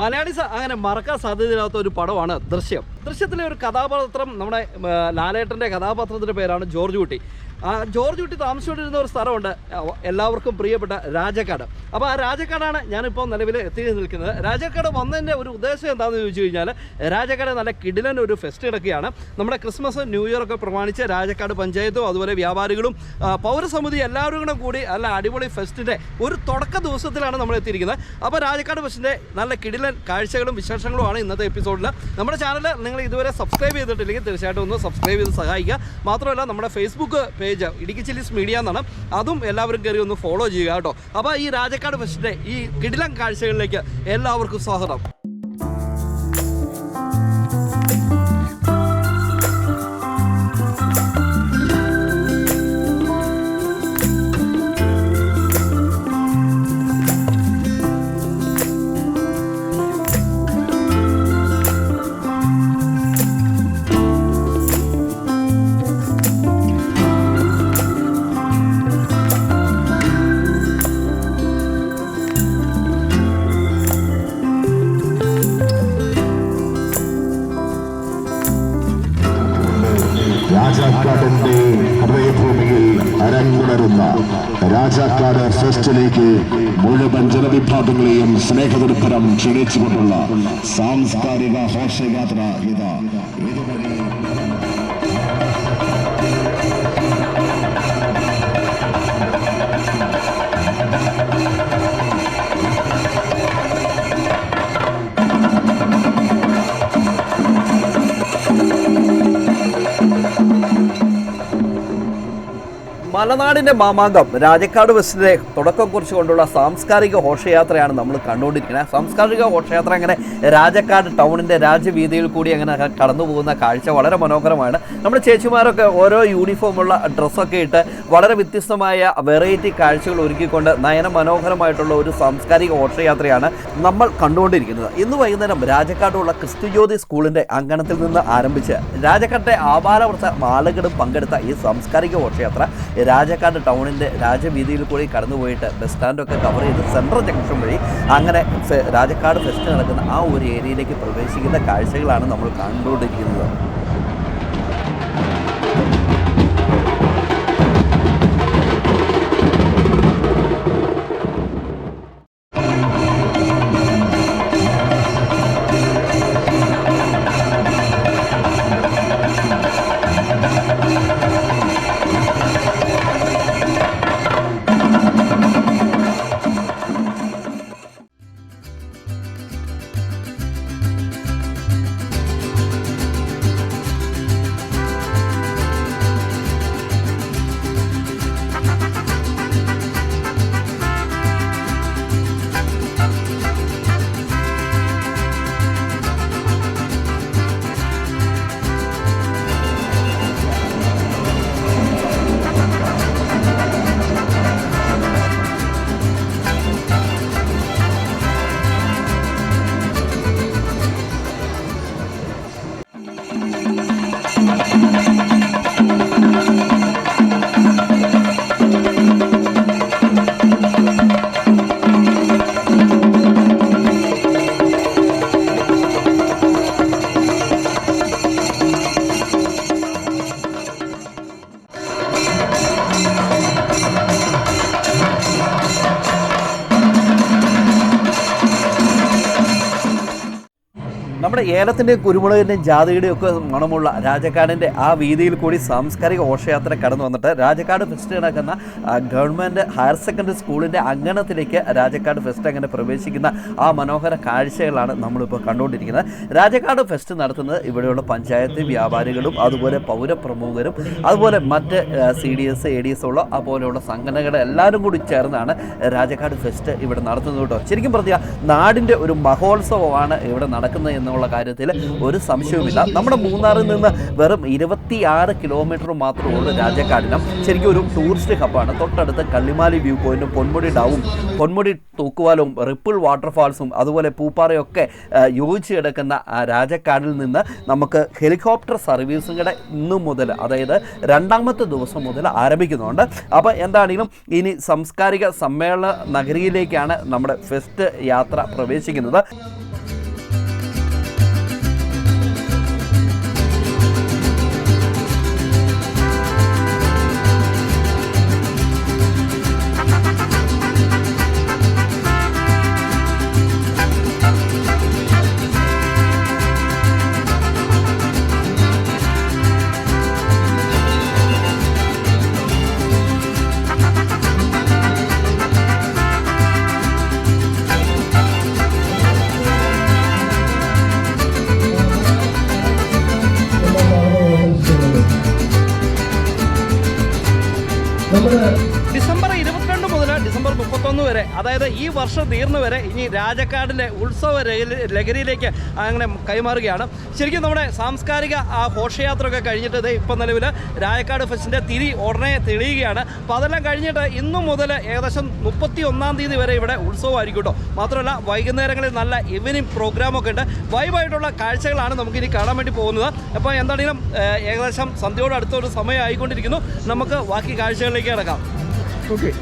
മലയാളി അങ്ങനെ മറക്കാൻ സാധ്യതയില്ലാത്ത ഒരു പടമാണ് ദൃശ്യം. ദൃശ്യത്തിലെ ഒരു കഥാപാത്രം നമ്മുടെ ലാലേട്ടന്റെ കഥാപാത്രത്തിന്റെ പേരാണ് ജോർജ് കുട്ടി. ജോർജ് കുട്ടി താമസിച്ചുകൊണ്ടിരുന്ന ഒരു സ്ഥലമുണ്ട്. എല്ലാവർക്കും പ്രിയപ്പെട്ട രാജക്കാട്. അപ്പോൾ ആ രാജക്കാടാണ് ഞാനിപ്പോൾ നിലവിൽ എത്തി നിൽക്കുന്നത്. രാജക്കാട് വന്നതിന്റെ ഒരു ഉദ്ദേശം എന്താണെന്ന് ചോദിച്ചു കഴിഞ്ഞാൽ രാജക്കാട് നല്ല കിടിലൻ ഒരു ഫെസ്റ്റ് കിടക്കുകയാണ്. നമ്മുടെ ക്രിസ്മസ് ന്യൂ ഇയർ ഒക്കെ പ്രമാണിച്ച് രാജക്കാട് പഞ്ചായത്തും അതുപോലെ വ്യാപാരികളും പൗരസമിതി എല്ലാവരും കൂടെ കൂടി നല്ല അടിപൊളി ഫെസ്റ്റിന്റെ ഒരു തുടക്ക ദിവസത്തിലാണ് നമ്മൾ എത്തിയിരിക്കുന്നത്. അപ്പോൾ രാജക്കാട് ഫെസ്റ്റിന്റെ നല്ല കിടിലൻ കാഴ്ചകളും വിശേഷങ്ങളുമാണ് ഇന്നത്തെ എപ്പിസോഡിൽ നമ്മുടെ ചാനൽ നിങ്ങൾ ഇതുവരെ സബ്സ്ക്രൈബ് ചെയ്തിട്ടില്ലെങ്കിൽ തീർച്ചയായിട്ടും ഒന്ന് സബ്സ്ക്രൈബ് ചെയ്ത് സഹായിക്കുക. മാത്രമല്ല നമ്മുടെ Facebook page Idukki chillies media എന്നാണ്. അതും എല്ലാവരും കയറി ഒന്ന് ഫോളോ ചെയ്യുക കേട്ടോ. അപ്പോൾ ഈ രാജക്കാട് ഫെസ്റ്റിന്റെ ഈ കിടിലം കാഴ്ചകളിലേക്ക് എല്ലാവർക്കും സ്വാഗതം. രാജാക്കാടിന്റെ ഹൃദയഭൂമിയിൽ അരങ്ങുണരുന്ന രാജാക്കാട് ഫെസ്റ്റിലേക്ക് മുഴുവൻ ജനവിഭാഗങ്ങളെയും സ്നേഹതൃപ്പരം ക്ഷണിച്ചുകൊണ്ടുള്ള സാംസ്കാരിക ഘോഷയാത്ര ഇതാ. മലനാടിന്റെ മാമാങ്കം രാജക്കാട് ബസ്സിന്റെ തുടക്കം കുറിച്ചുകൊണ്ടുള്ള സാംസ്കാരിക ഘോഷയാത്രയാണ് നമ്മൾ കണ്ടുകൊണ്ടിരിക്കുന്നത്. സാംസ്കാരിക ഘോഷയാത്ര അങ്ങനെ രാജക്കാട് ടൗണിന്റെ രാജവീതിയിൽ കൂടി അങ്ങനെ കടന്നു പോകുന്ന കാഴ്ച വളരെ മനോഹരമാണ്. നമ്മുടെ ചേച്ചിമാരൊക്കെ ഓരോ യൂണിഫോമുള്ള ഡ്രസ്സൊക്കെ ഇട്ട് വളരെ വ്യത്യസ്തമായ വെറൈറ്റി കാഴ്ചകൾ ഒരുക്കിക്കൊണ്ട് നയന മനോഹരമായിട്ടുള്ള ഒരു സാംസ്കാരിക ഘോഷയാത്രയാണ് നമ്മൾ കണ്ടുകൊണ്ടിരിക്കുന്നത്. ഇന്ന് വൈകുന്നേരം രാജക്കാടുള്ള ക്രിസ്തുജ്യോതി സ്കൂളിന്റെ അങ്കണത്തിൽ നിന്ന് ആരംഭിച്ച് രാജക്കാട്ടെ ആപാലവർഷ ആളുകളും പങ്കെടുത്ത ഈ സാംസ്കാരിക ഘോഷയാത്ര രാജക്കാട് ടൗണിന്റെ രാജവീതിയിൽ കൂടി കടന്നുപോയിട്ട് ബസ് സ്റ്റാൻഡൊക്കെ കവർ ചെയ്ത് സെൻട്രൽ ജംഗ്ഷൻ വഴി അങ്ങനെ രാജക്കാട് ഫെസ്റ്റ് നടക്കുന്ന ആ ഒരു ഏരിയയിലേക്ക് പ്രവേശിക്കുന്ന കാഴ്ചകളാണ് നമ്മൾ കണ്ടുകൊണ്ടിരിക്കുന്നത്. ഏലത്തിന്റെയും കുരുമുളകിന്റെയും ജാതിയുടെയും ഒക്കെ മണമുള്ള രാജക്കാടിന്റെ ആ വീതിയിൽ കൂടി സാംസ്കാരിക ഘോഷയാത്ര കടന്നു വന്നിട്ട് രാജക്കാട് ഫെസ്റ്റ് നടക്കുന്ന ഗവൺമെന്റ് ഹയർ സെക്കൻഡറി സ്കൂളിന്റെ അങ്കണത്തിലേക്ക് രാജക്കാട് ഫെസ്റ്റ് അങ്ങനെ പ്രവേശിക്കുന്ന ആ മനോഹര കാഴ്ചകളാണ് നമ്മളിപ്പോൾ കണ്ടുകൊണ്ടിരിക്കുന്നത്. രാജക്കാട് ഫെസ്റ്റ് നടത്തുന്നത് ഇവിടെയുള്ള പഞ്ചായത്ത് വ്യാപാരികളും അതുപോലെ പൗരപ്രമുഖരും അതുപോലെ മറ്റ് C D S A D S ഉള്ള അതുപോലെയുള്ള സംഘടനകൾ എല്ലാവരും കൂടി ചേർന്നാണ് രാജക്കാട് ഫെസ്റ്റ് ഇവിടെ നടത്തുന്നത് കേട്ടോ. ശരിക്കും പറഞ്ഞാൽ നാടിന്റെ ഒരു മഹോത്സവമാണ് ഇവിടെ നടക്കുന്നത് എന്നുള്ള കാര്യത്തിൽ ഒരു സംശയവുമില്ല. നമ്മുടെ മൂന്നാറിൽ നിന്ന് വെറും ഇരുപത്തി ആറ് കിലോമീറ്റർ മാത്രമേ ഉള്ളൂ രാജക്കാടിനം. ശരിക്കും ഒരു ടൂറിസ്റ്റ് ഹബ്ബാണ് തൊട്ടടുത്ത് കള്ളിമാലി വ്യൂ പോയിന്റും പൊന്മുടി ഡാവും പൊന്മുടി തൂക്കുവാലവും റിപ്പിൾ വാട്ടർഫാൾസും അതുപോലെ പൂപ്പാറയൊക്കെ യോജിച്ച് കിടക്കുന്ന രാജക്കാടിൽ നിന്ന് നമുക്ക് ഹെലികോപ്റ്റർ സർവീസും കൂടെ ഇന്നു മുതൽ അതായത് രണ്ടാമത്തെ ദിവസം മുതൽ ആരംഭിക്കുന്നുണ്ട്. അപ്പോൾ എന്താണെങ്കിലും ഇനി സാംസ്കാരിക സമ്മേളന നഗരിയിലേക്കാണ് നമ്മുടെ ഫെസ്റ്റ് യാത്ര പ്രവേശിക്കുന്നത്. വർഷം തീർന്നു വരെ ഇനി രാജക്കാടിന്റെ ഉത്സവ ലഹരിയിലേക്ക് അങ്ങനെ കൈമാറുകയാണ്. ശരിക്കും നമ്മുടെ സാംസ്കാരിക ആ ഘോഷയാത്രയൊക്കെ കഴിഞ്ഞിട്ട് ഇപ്പം നിലവിൽ രാജക്കാട് ഫെസ്റ്റിന്റെ തിരി ഉടനെ തെളിയുകയാണ്. അപ്പോൾ അതെല്ലാം കഴിഞ്ഞിട്ട് ഇന്നു മുതൽ ഏകദേശം മുപ്പത്തി ഒന്നാം തീയതി വരെ ഇവിടെ ഉത്സവമായിരിക്കും കേട്ടോ. മാത്രമല്ല വൈകുന്നേരങ്ങളിൽ നല്ല ഈവനിങ് പ്രോഗ്രാമൊക്കെ ഉണ്ട്. വൈബായിട്ടുള്ള കാഴ്ചകളാണ് നമുക്കിനി കാണാൻ വേണ്ടി പോകുന്നത്. അപ്പോൾ എന്താണെങ്കിലും ഏകദേശം സന്ധ്യയോട് അടുത്തൊരു സമയം ആയിക്കൊണ്ടിരിക്കുന്നു നമുക്ക് ബാക്കി കാഴ്ചകളിലേക്ക് കിടക്കാം. ഓക്കെ.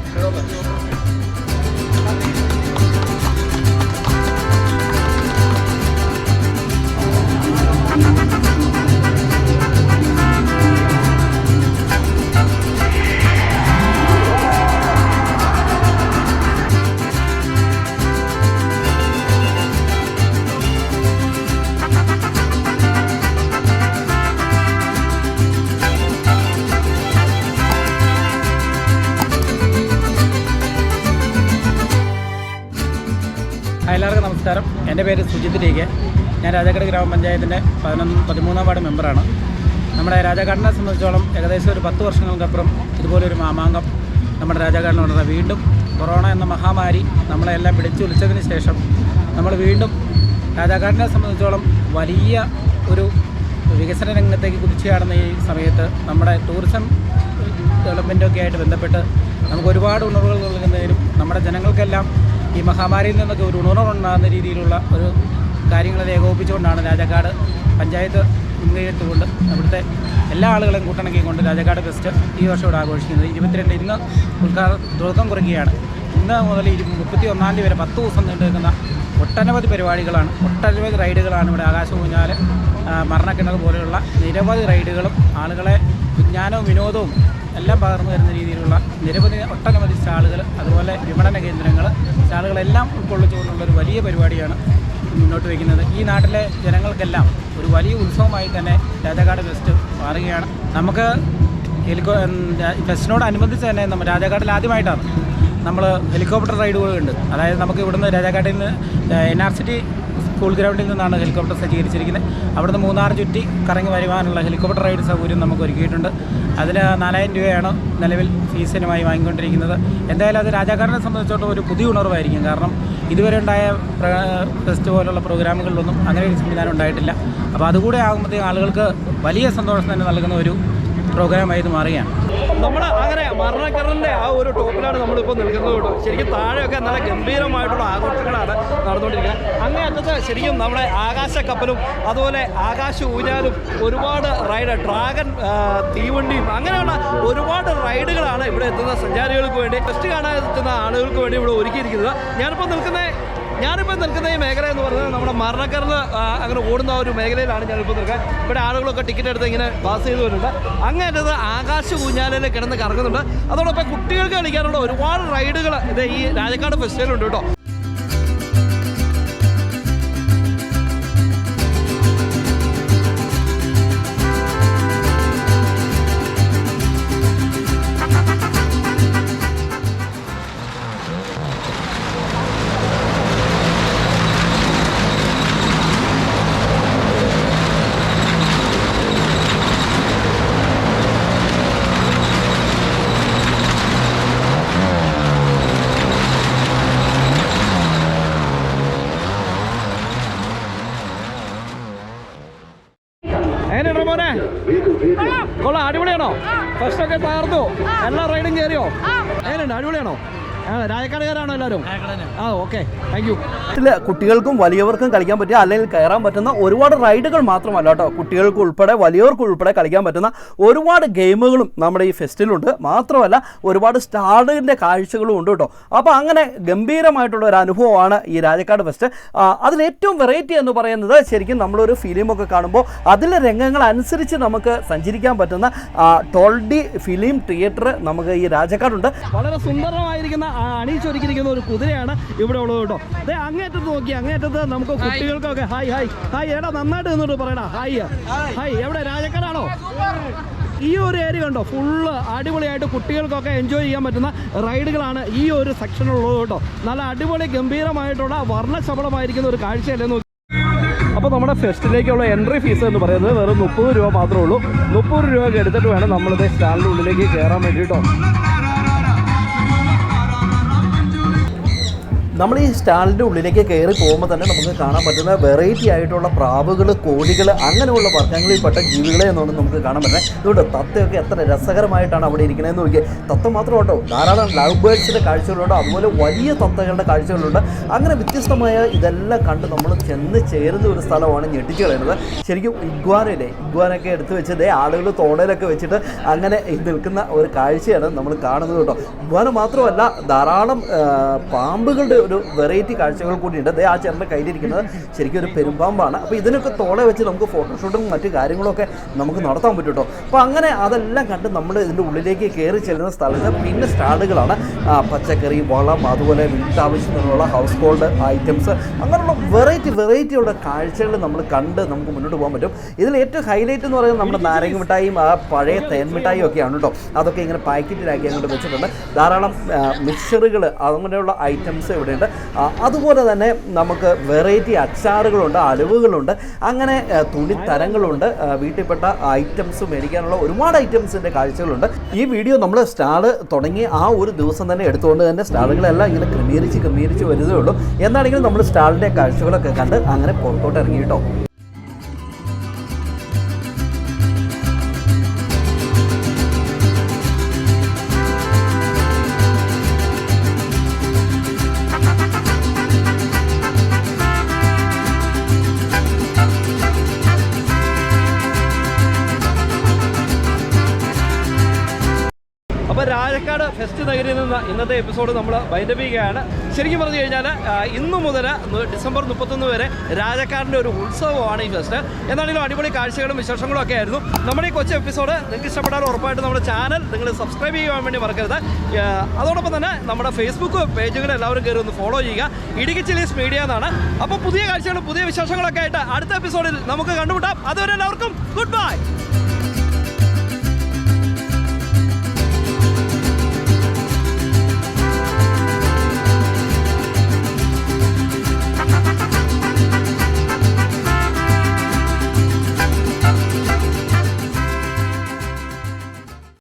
നമസ്കാരം. എന്റെ പേര് സുജിത് കെ ഞാൻ രാജാക്കാട് ഗ്രാമപഞ്ചായത്തിന്റെ പതിനൊന്ന് പതിമൂന്നാം വാർഡ് മെമ്പറാണ്. നമ്മുടെ രാജാക്കാടിനെ സംബന്ധിച്ചോളം ഏകദേശം ഒരു പത്ത് വർഷങ്ങൾക്കപ്പുറം ഇതുപോലൊരു മാമാങ്കം നമ്മുടെ രാജാക്കാടിനുണ്ട് വീണ്ടും കൊറോണ എന്ന മഹാമാരി നമ്മളെല്ലാം പിടിച്ചുലിച്ചതിന് ശേഷം നമ്മൾ വീണ്ടും രാജാക്കാടിനെ സംബന്ധിച്ചോളം വലിയ ഒരു വികസന രംഗത്തേക്ക് കുതിച്ചുചാടുന്ന ഈ സമയത്ത് നമ്മുടെ ടൂറിസം ഡെവലപ്മെന്റൊക്കെ ആയിട്ട് ബന്ധപ്പെട്ട് നമുക്ക് ഒരുപാട് ഉണർവുകൾ നൽകുന്നതിനും നമ്മുടെ ജനങ്ങൾക്കെല്ലാം ഈ മഹാമാരിയിൽ നിന്നൊക്കെ ഒരു ഉണർവുണ്ടാകുന്ന രീതിയിലുള്ള ഒരു കാര്യങ്ങളെ ഏകോപിപ്പിച്ചുകൊണ്ടാണ് രാജാക്കാട് പഞ്ചായത്ത് മുൻകൈയെടുത്തുകൊണ്ട് അവിടുത്തെ എല്ലാ ആളുകളെയും കൂട്ടിണക്കിക്കൊണ്ട് രാജാക്കാട് ഫെസ്റ്റ് ഈ വർഷം ഇവിടെ ആഘോഷിക്കുന്നത്. ഇരുപത്തിരണ്ട് ഇന്ന് ഉദ്ഘാടനം തുടക്കം കുറിക്കുകയാണ്. ഇന്ന് മുതൽ മുപ്പത്തി ഒന്നാം തീയതി വരെ പത്ത് ദിവസം നീണ്ടു നിൽക്കുന്ന ഒട്ടനവധി പരിപാടികളാണ്. ഒട്ടനവധി റൈഡുകളാണ് ഇവിടെ ആകാശ കുഞ്ഞാൽ മരണക്കിണർ പോലെയുള്ള നിരവധി റൈഡുകളും ആളുകളെ വിജ്ഞാനവും വിനോദവും എല്ലാം പകർന്നു വരുന്ന രീതിയിലുള്ള നിരവധി ഒട്ടനവധി സ്റ്റാളുകൾ അതുപോലെ വിപണന കേന്ദ്രങ്ങൾ. സ്റ്റാളുകളെല്ലാം ഉൾക്കൊള്ളിച്ചുകൊണ്ടുള്ള ഒരു വലിയ പരിപാടിയാണ് മുന്നോട്ട് വയ്ക്കുന്നത്. ഈ നാട്ടിലെ ജനങ്ങൾക്കെല്ലാം ഒരു വലിയ ഉത്സവമായി തന്നെ രാജാക്കാട് ഫെസ്റ്റ് മാറുകയാണ്. നമുക്ക് ഹെലികോ ഫെസ്റ്റിനോടനുബന്ധിച്ച് തന്നെ നമ്മൾ രാജാക്കാട്ടിൽ ആദ്യമായിട്ടാണ് നമ്മൾ ഹെലികോപ്റ്റർ റൈഡുകളുണ്ട് അതായത് നമുക്ക് ഇവിടുന്ന് രാജാക്കാട്ടിൽ നിന്ന് എൻ ആർ സിറ്റി സ്കൂൾ ഗ്രൗണ്ടിൽ നിന്നാണ് ഹെലികോപ്റ്റർ സജ്ജീകരിച്ചിരിക്കുന്നത്. അവിടുന്ന് മൂന്നാർ ചുറ്റി കറങ്ങി വരുവാനുള്ള ഹെലികോപ്റ്റർ റൈഡ് സൗകര്യം നമുക്ക് ഒരുക്കിയിട്ടുണ്ട്. അതിന് നാലായിരം രൂപയാണ് നിലവിൽ ഫീസിനുമായി വാങ്ങിക്കൊണ്ടിരിക്കുന്നത്. എന്തായാലും അത് രാജാക്കാരനെ സംബന്ധിച്ചിടത്തോളം ഒരു പുതിയ ഉണർവായിരിക്കും. കാരണം ഇതുവരെ ഉണ്ടായ ഫെസ്റ്റ് പോലുള്ള പ്രോഗ്രാമുകളിലൊന്നും അങ്ങനെ ഒരു സംവിധാനം ഉണ്ടായിട്ടില്ല. അപ്പോൾ അതുകൂടെ ആകുമ്പോഴത്തേക്കും ആളുകൾക്ക് വലിയ സന്തോഷം തന്നെ നൽകുന്ന ഒരു പ്രോഗ്രാമായി ഇത് മാറുകയാണ്. നമ്മൾ അങ്ങനെ മരണക്കരന്റെ ആ ഒരു ടോപ്പിലാണ് നമ്മളിപ്പോൾ നിൽക്കുന്നത് കേട്ടോ. ശരിക്കും താഴെയൊക്കെ നല്ല ഗംഭീരമായിട്ടുള്ള ആഘോഷങ്ങളാണ് നടന്നുകൊണ്ടിരിക്കുന്നത്. അങ്ങേ അറ്റത്ത് ശരിക്കും നമ്മുടെ ആകാശ കപ്പലും അതുപോലെ ആകാശ ഊഞ്ഞാലും ഒരുപാട് റൈഡ് ഡ്രാഗൺ തീവണ്ടിയും അങ്ങനെയുള്ള ഒരുപാട് റൈഡുകളാണ് ഇവിടെ എത്തുന്ന സഞ്ചാരികൾക്ക് വേണ്ടി ഫസ്റ്റ് കാണാൻ എത്തുന്ന ആളുകൾക്ക് വേണ്ടി ഇവിടെ ഒരുക്കിയിരിക്കുന്നത്. ഞാനിപ്പോൾ നിൽക്കുന്ന ഞാനിപ്പോൾ നിൽക്കുന്ന ഈ മേഖല എന്ന് പറയുന്നത് നമ്മുടെ മരണക്കറിൽ അങ്ങനെ ഓടുന്ന ഒരു മേഖലയിലാണ് ഞാനിപ്പോൾ നിൽക്കുക ഇവിടെ ആളുകളൊക്കെ ടിക്കറ്റ് എടുത്ത് ഇങ്ങനെ പാസ് ചെയ്ത് വരുന്നുണ്ട്. അങ്ങനെ ആകാശ ഊഞ്ഞാലയിൽ കിടന്ന് കറങ്ങുന്നുണ്ട്. അതോടൊപ്പം കുട്ടികൾക്ക് കളിക്കാനുള്ള ഒരുപാട് റൈഡുകൾ ഇത് ഈ രാജക്കാട് ഫെസ്റ്റിവലുണ്ട് കേട്ടോ. അടിപൊളിയാണോ? ഫസ്റ്റ് ഒക്കെ തകർത്തു എല്ലാ റൈഡും കയറിയോ? എങ്ങനെയുണ്ട്? അടിപൊളിയാണോ? രാജക്കാടുകാരാണോ എല്ലാവരും? ആ ഓക്കെ താങ്ക് യു കുട്ടികൾക്കും വലിയവർക്കും കളിക്കാൻ പറ്റിയ അല്ലെങ്കിൽ കയറാൻ പറ്റുന്ന ഒരുപാട് റൈഡുകൾ മാത്രമല്ല കേട്ടോ. കുട്ടികൾക്ക് ഉൾപ്പെടെ വലിയവർക്ക് ഉൾപ്പെടെ കളിക്കാൻ പറ്റുന്ന ഒരുപാട് ഗെയിമുകളും നമ്മുടെ ഈ ഫെസ്റ്റിലുണ്ട്. മാത്രമല്ല ഒരുപാട് സ്റ്റാളിന്റെ കാഴ്ചകളും ഉണ്ട് കേട്ടോ. അപ്പോൾ അങ്ങനെ ഗംഭീരമായിട്ടുള്ള ഒരു അനുഭവമാണ് ഈ രാജക്കാട് ഫെസ്റ്റ്. അതിലേറ്റവും അതിൽ ഏറ്റവും വെറൈറ്റി എന്ന് പറയുന്നത് ശരിക്കും നമ്മളൊരു ഫിലിമൊക്കെ കാണുമ്പോൾ അതിലെ രംഗങ്ങൾ അനുസരിച്ച് നമുക്ക് സഞ്ചരിക്കാൻ പറ്റുന്ന ടോൾഡി ഫിലിം തിയേറ്റർ നമുക്ക് ഈ രാജക്കാടുണ്ട്. വളരെ സുന്ദരമായിരിക്കുന്ന അണിയിച്ചൊരുക്കിയിരിക്കുന്ന ഒരു കുതിരയാണ് ഇവിടെ ഉള്ളത് കേട്ടോ. അതെ അങ്ങേറ്റത്ത് നോക്കി അങ്ങേറ്റത്ത് നമുക്ക് കുട്ടികൾക്കൊക്കെ ഹായ് ഹായ്. ഹായ് എടാ നന്നായിട്ട് നിന്നിട്ട് പറയടാ. ഹായ്. ഹായ് എവിടെ രാജക്കാടാണോ? ഈ ഒരു ഏരിയ കണ്ടോ? ഫുള്ള് അടിപൊളിയായിട്ട് കുട്ടികൾക്കൊക്കെ എൻജോയ് ചെയ്യാൻ പറ്റുന്ന റൈഡുകളാണ് ഈ ഒരു സെക്ഷനുള്ളത് കേട്ടോ. നല്ല അടിപൊളി ഗംഭീരമായിട്ടുള്ള വർണശബളമായിരിക്കുന്ന ഒരു കാഴ്ചയല്ലേ നോക്കി. അപ്പോൾ നമ്മുടെ ഫെസ്റ്റിലേക്കുള്ള എൻട്രി ഫീസ് എന്ന് പറയുന്നത് വെറും മുപ്പത് രൂപ മാത്രമേ ഉള്ളൂ. മുപ്പത് രൂപ എടുത്തിട്ട് വേണം നമ്മളിത് സ്റ്റാളിന്റെ ഉള്ളിലേക്ക് കയറാൻ വേണ്ടിയിട്ടോ നമ്മൾ ഈ സ്റ്റാളിന്റെ ഉള്ളിലേക്ക് കയറി പോകുമ്പോൾ തന്നെ നമുക്ക് കാണാൻ പറ്റുന്ന വെറൈറ്റി ആയിട്ടുള്ള പ്രാവുകൾ കോഴികൾ അങ്ങനെയുള്ള വർഗങ്ങളിൽപ്പെട്ട ജീവികളെ എന്നാണ് നമുക്ക് കാണാൻ പറ്റുന്നത്. ഇതുകൊണ്ട് തത്തയൊക്കെ എത്ര രസകരമായിട്ടാണ് അവിടെ ഇരിക്കുന്നതെന്ന് നോക്കിയേ. തത്ത മാത്രം ഉണ്ടോ ധാരാളം ലവ് ബേഡ്സിന്റെ കാഴ്ചകളുണ്ട് അതുപോലെ വലിയ തത്തകളുടെ കാഴ്ചകളുണ്ട്. അങ്ങനെ വ്യത്യസ്തമായ ഇതെല്ലാം കണ്ട് നമ്മൾ ചെന്ന് ചേരുന്ന ഒരു സ്ഥലമാണ് ഞെട്ടിച്ച് കളയുന്നത്. ശരിക്കും ഇഗ്വാനയിലെ ഇഗ്വാനൊക്കെ എടുത്ത് വെച്ചതേ ആളുകൾ തോണയിലൊക്കെ വെച്ചിട്ട് അങ്ങനെ നിൽക്കുന്ന ഒരു കാഴ്ചയാണ് നമ്മൾ കാണുന്നത് കേട്ടോ. ഇഗ്വാന മാത്രമല്ല ധാരാളം പാമ്പുകളുടെ ഒരു വെറൈറ്റി കാഴ്ചകൾ കൂടിയുണ്ട്. ദേ ആ ചേട്ടന്റെ കയ്യിലിരിക്കുന്നത് ശരിക്കും ഒരു പെരുമ്പാമ്പാണ്. അപ്പോൾ ഇതിനൊക്കെ തോളെ വെച്ച് നമുക്ക് ഫോട്ടോഷൂട്ടും മറ്റു കാര്യങ്ങളൊക്കെ നമുക്ക് നടത്താൻ പറ്റും കേട്ടോ അപ്പോൾ അങ്ങനെ അതെല്ലാം കണ്ട് നമ്മൾ ഇതിന്റെ ഉള്ളിലേക്ക് കയറി ചെല്ലുന്ന സ്ഥലത്ത് പിന്നെ സ്റ്റാളുകളാണ്. പച്ചക്കറി വളം അതുപോലെ വീട്ടാവശ്യത്തിനുള്ള ഹൗസ് ഹോൾഡ് ഐറ്റംസ് അങ്ങനെയുള്ള വെറൈറ്റി വെറൈറ്റിയുള്ള കാഴ്ചകൾ നമ്മൾ കണ്ട് നമുക്ക് മുന്നോട്ട് പോകാൻ പറ്റും. ഇതിൽ ഏറ്റവും ഹൈലൈറ്റ് എന്ന് പറയുന്നത് നമ്മുടെ നാരങ്ങ മിഠായിയും ആ പഴയ തേൻ മിഠായിയും ഒക്കെയാണ് കേട്ടോ അതൊക്കെ ഇങ്ങനെ പാക്കറ്റിലാക്കി അങ്ങോട്ട് വെച്ചിട്ടുണ്ട്. ധാരാളം മിക്സറുകൾ അങ്ങനെയുള്ള ഐറ്റംസ് ഇവിടെയുണ്ട് ആ, അതുപോലെ തന്നെ നമുക്ക് വെറൈറ്റി അച്ചാറുകളുണ്ട് അലവുകളുണ്ട് അങ്ങനെ തുണിത്തരങ്ങളുണ്ട്. വീട്ടിൽപ്പെട്ട ഐറ്റംസ് മേടിക്കാനുള്ള ഒരുപാട് ഐറ്റംസിന്റെ കാഴ്ചകളുണ്ട്. ഈ വീഡിയോ നമ്മൾ സ്റ്റാൾ തുടങ്ങി ആ ഒരു ദിവസം തന്നെ എടുത്തുകൊണ്ട് തന്നെ സ്റ്റാളുകളെല്ലാം ഇങ്ങനെ ക്രമീകരിച്ച് ക്രമീകരിച്ച് വരുന്നതേ ഉള്ളൂ. എന്നാണെങ്കിലും നമ്മൾ സ്റ്റാളിന്റെ കാഴ്ചകളൊക്കെ കണ്ട് അങ്ങനെ പുറത്തോട്ട് ഇറങ്ങി കേട്ടോ. രാജക്കാട് ഫെസ്റ്റ് നഗരിയിൽ നിന്ന് ഇന്നത്തെ എപ്പിസോഡ് നമ്മൾ വൈൻഡപ്പിക്കുകയാണ് ശരിക്കും പറഞ്ഞു കഴിഞ്ഞാൽ ഇന്നു മുതൽ ഡിസംബർ മുപ്പത്തൊന്ന് വരെ രാജക്കാടിന്റെ ഒരു ഉത്സവമാണ് ഈ ഫെസ്റ്റ് എന്നാണെങ്കിലും അടിപൊളി കാഴ്ചകളും വിശേഷങ്ങളും ഒക്കെ ആയിരുന്നു. നമ്മുടെ ഈ കൊച്ചു എപ്പിസോഡ് നിങ്ങൾക്ക് ഇഷ്ടപ്പെട്ടാൽ ഉറപ്പായിട്ട് നമ്മുടെ ചാനൽ നിങ്ങൾ സബ്സ്ക്രൈബ് ചെയ്യാൻ വേണ്ടി മറക്കരുത്. അതോടൊപ്പം തന്നെ നമ്മുടെ ഫേസ്ബുക്ക് പേജുകൾ എല്ലാവരും കയറി ഒന്ന് ഫോളോ ചെയ്യുക. ഇടുക്കി ചില്ലീസ് മീഡിയ എന്നാണ്. അപ്പോൾ പുതിയ കാഴ്ചകളും പുതിയ വിശേഷങ്ങളൊക്കെ ആയിട്ട് അടുത്ത എപ്പിസോഡിൽ നമുക്ക് കണ്ടുമുട്ടാം. അതുവരെ എല്ലാവർക്കും ഗുഡ് ബൈ